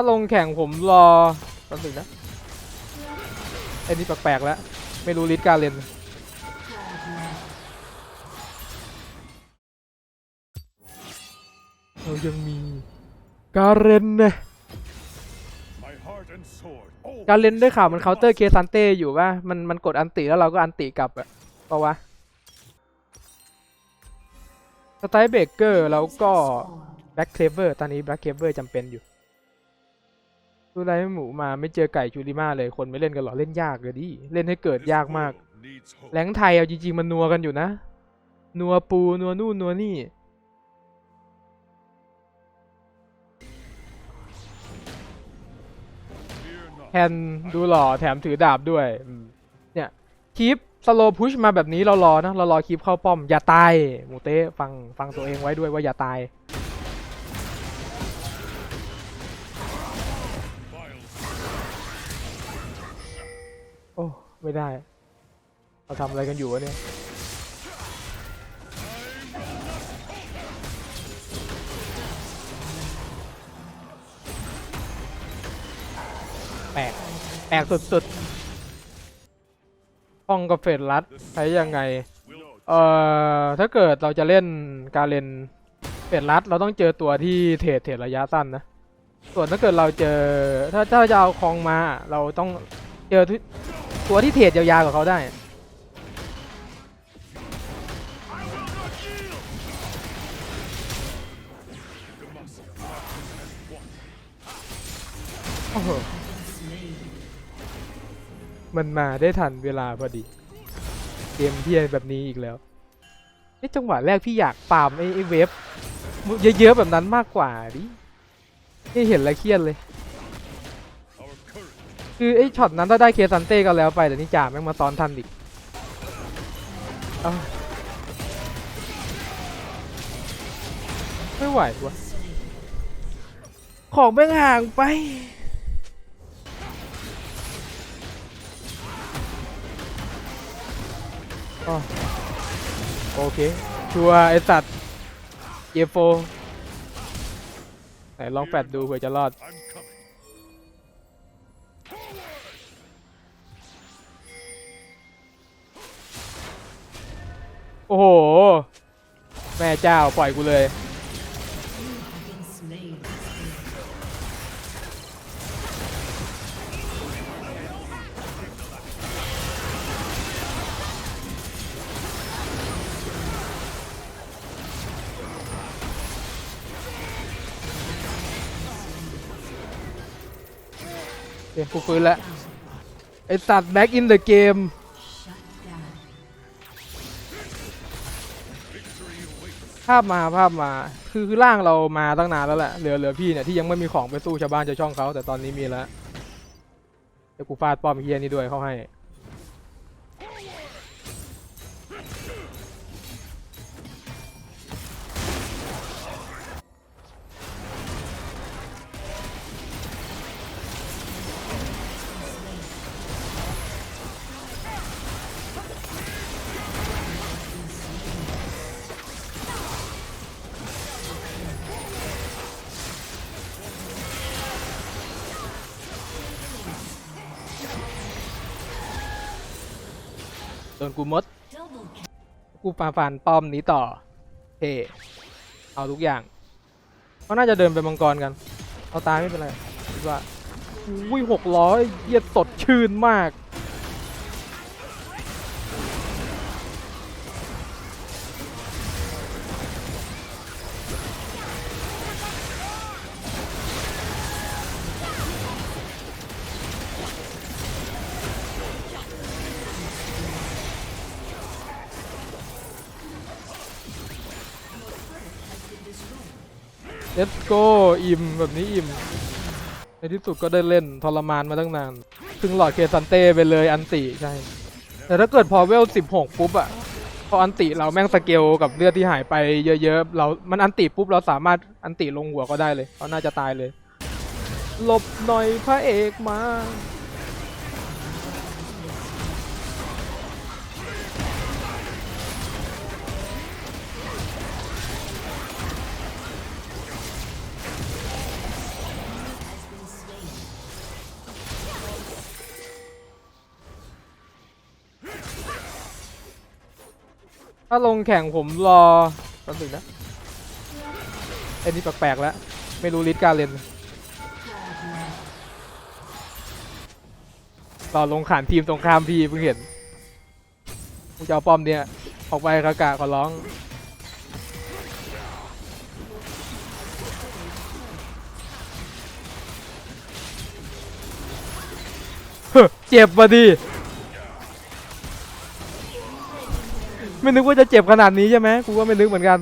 ถ้าลงแข่งผมรอแป๊บนึงนะไอ้นี่แปลกๆแล้ว ไม่รู้ลิสการเล่นเรายังมีการเล่นนะการเล่นด้วยข่าวมันเคาน์เตอร์เคซันเต้อยู่ว่ามันมันกดอันติแล้วเราก็อันติกลับอะเพราะว่าสไตล์เบเกอร์แล้วก็แบ็คเคลเวอร์ตอนนี้แบ็คเคลเวอร์จำเป็นอยู่ ดูไรหมูมาไม่เจอไก่จูริมาเลยคนไม่เล่นกันหรอเล่นยากเลยดิเล่นให้เกิด this ยากมาก world needs hope. แหลงไทยเอาจริงๆมันนัวกันอยู่นะ นัวปูนัวนู่นนัวนี่ Fear not. แทนดูหล่อแถมถือดาบด้วยอืมเนี่ยคีปสโลพุชมาแบบนี้เรารอนะเรารอคีปเข้าป้อมอย่าตายหมูเต้ฟังฟังตัวเองไว้ด้วยว่าอย่าตาย ไม่ได้ เราทำอะไรกันอยู่วะเนี่ย แปลก แปลกสุดๆห้องกับเฟดรัดใช้ยังไง เอ่อ ถ้าเกิดเราจะเล่นการเล่นเฟดรัด เราต้องเจอตัวที่เทรดเทรดระยะสั้นนะ ส่วนถ้าเกิดเราเจอ ถ้าถ้าจะเอาคองมา เราต้องเจอที่ ตัวที่เทรดยาวๆกับเขาได้โอ้โหมันมาได้ทันเวลาพอดี เกมเที่แบบนี้อีกแล้วไอ้จังหวะแรกพี่อยากปามไอ้เวฟเยอะๆแบบนั้นมากกว่าดินี่เห็นล้วเครียดเลย คือไอ้ช็อตนั้นถ้าได้เคซันเต้ก็แล้วไปแต่นี่จ่าแม่งมาซ้อนทันอีกไม่ไหววะของแม่งห่างไปโอเค ชัวร์ไอสัตว์เยโฟไหนลองแฟดดูเผื่อจะรอด โอ้โห แม่เจ้าปล่อยกูเลยเกมกูฟื้นแล้ว ไอสัตว์แบ็กอินเดอะเกม ภาพมาภาพมาคือคือร่างเรามาตั้งนานแล้วแหละเหลือเหลือพี่เนี่ยที่ยังไม่มีของไปสู้ชาวบ้านชาวช่องเขาแต่ตอนนี้มีแล้วเดี๋ยวกูฟาดป้อมเฮียนี่ด้วยเขาให้ นกูมด กูฟาฟันป้อมนี้ต่อเทเอาทุกอย่างเขาน่าจะเดินไปมังกรกัน เอาตายไม่เป็นไรคิดว่าอุ้ยหกร้อยเยียดสดชื่นมาก Let's go อิ่มแบบนี้อิ่ม ในที่สุดก็ได้เล่นทรมานมาตั้งนานถึงหลอดเคซันเต้ไปเลยอันติใช่ แต่ถ้าเกิดพอเวล 16 ปุ๊บอะพออันติเราแม่งสเกลกับเลือดที่หายไปเยอะๆ เรา มันอันติปุ๊บเราสามารถอันติลงหัวก็ได้เลยเขาน่าจะตายเลย หลบหน่อยพระเอกมา ถ้าลงแข่งผมรอแป๊บนึงนะไอ้นี่แปลกๆแล้ว ไม่รู้ลิสการเล่นรอลงขานทีมตรงข้ามพี่เพิ่งเห็นกูจะเอาป้อมเนี่ย ออกไปกากะขอร้อง เจ็บมาดิ ไม่นึกว่าจะเจ็บขนาดนี้ใช่ไหมกูก็ไม่นึกเหมือนกัน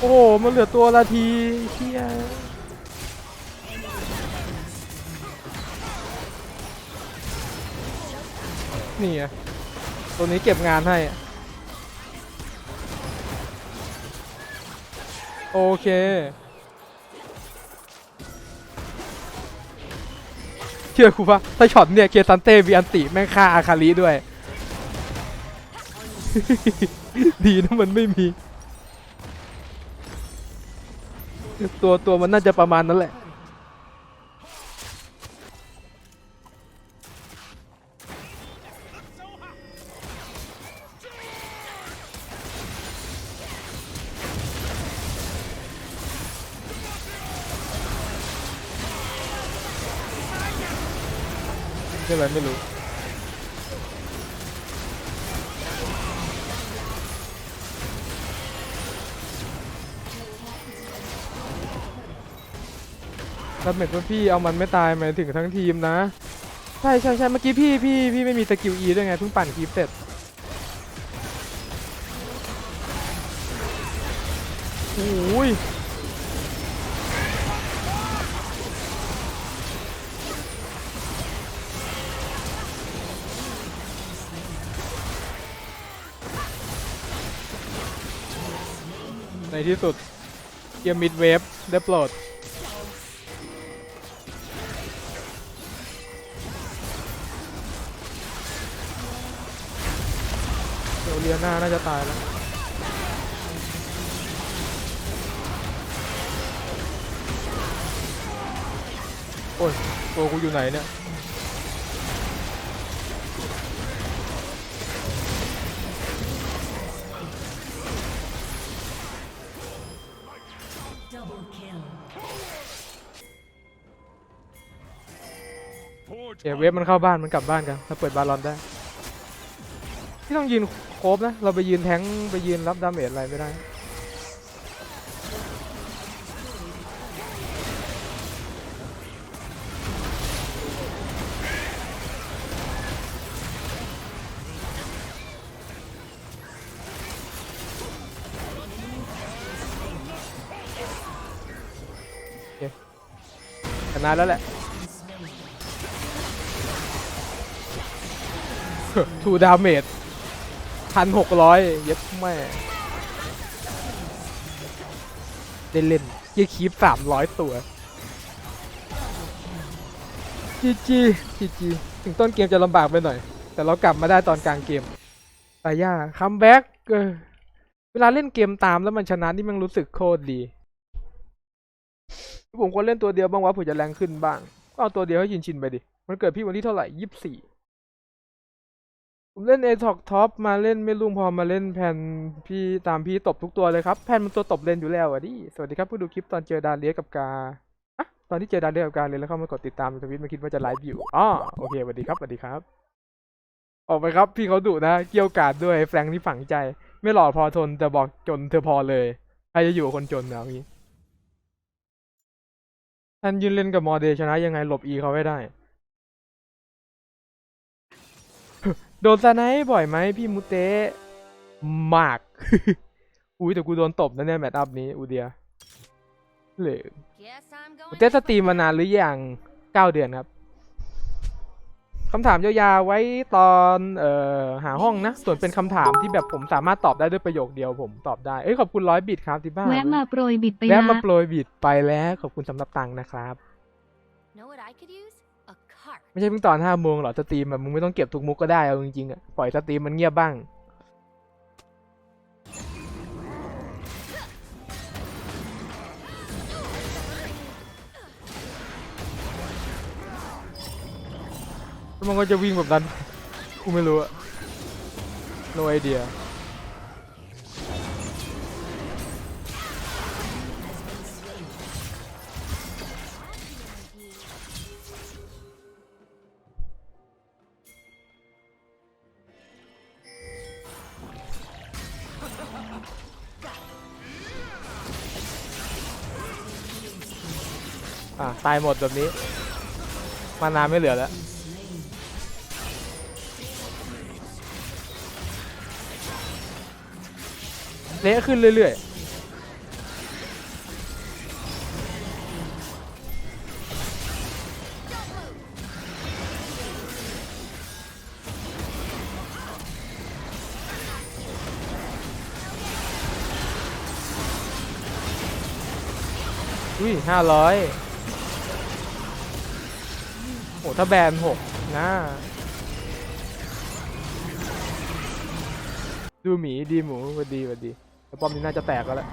โอ้โห มันเหลือตัวละทีเชี่ย นี่ไงตัวนี้เก็บงานให้ โอเค เชื่อกูปะถ้าช็อตเนี่ยเคซันเต้มีอันติแม่งฆ่าอาคาริด้วย ดีนะมันไม่มี ตัวตัวมันน่าจะประมาณนั้นแหละ ไม่รู้รับเม็ดว่าพี่เอามันไม่ตายหมายถึงทั้งทีมนะ ใช่ใช่ใช่เมื่อกี้พี่พี่พี่ไม่มีสกิล E ด้วยไงเพิ่งปั่นคลิปเสร็จโอ้ย ที่สุดเกมมิดเวฟได้โปรดเดี๋ยวเลียนาน่าจะตายแล้วโอ้ยตัวกูอยู่ไหนเนี่ย เวฟมันเข้าบ้านมันกลับบ้านกันถ้าเปิดบาลอนได้ที่ต้องยืนโคบนะ เราไปยืนแทงไปยืนรับดาเมจอะไรไม่ได้ชนะแล้วแหละ ทูดาเมจพันหกร้อยเย็บแม่เล่นเล่นๆยี่คีบสามร้อยตัวจีจีจีจีถึงต้นเกมจะลำบากไปหน่อย แต่เรากลับมาได้ตอนกลางเกมตาย่าคัมแบ็กเวลาเล่นเกมตามแล้วมันชนะนี่มันรู้สึกโคตรดีผมควรเล่นตัวเดียวบ้างวะผื่อจะแรงขึ้นบ้าง ก็เอาตัวเดียวให้ชินชินๆไปดิ มันเกิดพี่วันที่เท่าไหร่ยี่สิบสี่ ผมเล่นเอท็อกท็อปมาเล่นไม่ลุงพอมาเล่นแผ่นพี่ตามพี่ตบทุกตัวเลยครับแผ่นมันตัวตบเล่นอยู่แล้วอะดิสวัสดีครับผู้ดูคลิปตอนเจอดาเลียกับกาอะตอนที่เจอดาเลียกับกาเลยแล้วเข้ามากดติดตามทวิตมาคิดว่าจะไลฟ์อยู่อ๋อโอเคสวัสดีครับสวัสดีครับ ออกไปครับพี่เขาดุนะ เกี่ยวกาดด้วยแฟรงที่ฝังใจ ไม่หล่อพอทนแต่บอกจนเธอพอเลยใครจะอยู่คนจนเอางี้ท่านยืนเล่นกับมอเดชนะยังไงหลบอีเขาไม่ได้ โดนสไนป์บ่อยไหมพี่มุเตะมาก อุ้ยแต่กูโดนตบนะเนี่ยแมตช์อัพนี้อูเดียเลย Guess I'm มุ going เตะสตรีมมานานหรือยังเก้าเดือนครับคำถามยาวๆไว้ตอนเอ่อหาห้องนะ ส่วนเป็นคำถามที่แบบผมสามารถตอบได้ด้วยประโยคเดียวผมตอบได้ เอ้ยขอบคุณร้อยบิตครับที่บ้านแวะมาโปรยบิดไปแวะละมาโปรยบิตไปแล้ว ขอบคุณสำหรับตังค์นะครับ Know what I could use? ไม่ใช่เพิ่งตอนห้าโมงหรอสตรีมแบบมึงไม่ต้องเก็บทุกมุกก็ได้เอาจริงๆอะปล่อยสตรีมมันเงียบบ้างแล้วมันก็จะวิ่งแบบนั้นกูไม่รู้อะ no idea อะตายหมดแบบนี้ มานาไม่เหลือแล้วเละขึ้นเรื่อยๆอุ้ยห้าร้อย ถ้าแบนหกนะดูหมีดีหมูวัดดีวัดดีแล้วป้อมนี้น่าจะแตกแล้วแหละ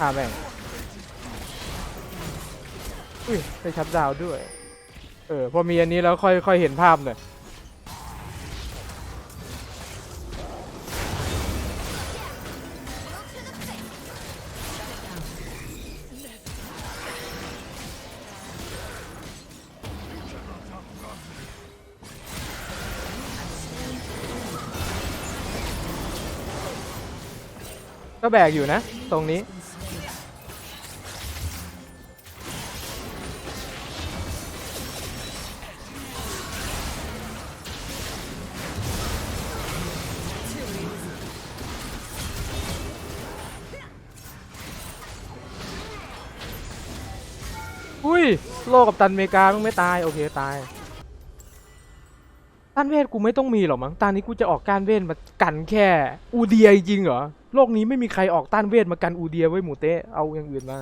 อ่าแม่ง อุ้ยได้ชัดดาวด้วย เออพอมีอันนี้แล้วค่อยค่อยเห็นภาพหน่อยก็แบกอยู่นะ ตรงนี้ อุ้ยโลกับตันเมกามึงไม่ตายโอเคตายต้านเวทกูไม่ต้องมีหรอกมั้งตอนนี้กูจะออกการเวทมากันแค่ อูเดียจริงเหรอโลกนี้ไม่มีใครออกต้านเวทมากันอูเดียไว้หมูเต้เอาอย่างอื่นมา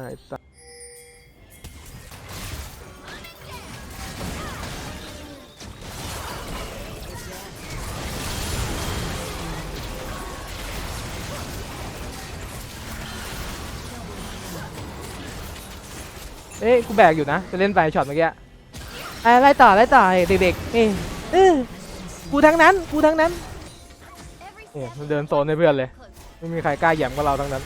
เอ้ยกูแบกอยู่นะจะเล่นไปช็อตเมื่อกี้อะไล่ต่อไล่ต่อไอ้เด็กๆเอ้ยเออกูทั้งนั้นกูทั้งนั้นเนี่ยมันเดินโซนให้เพื่อนเลย ไม่มีใครกล้าแหย่มกับเราทั้งนั้น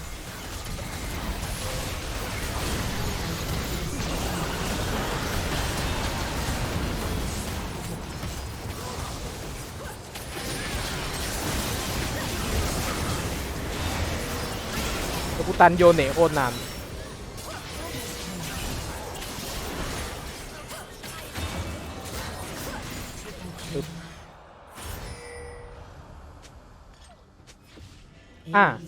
แล้วกูตันโยเนะโคตรนาน อะ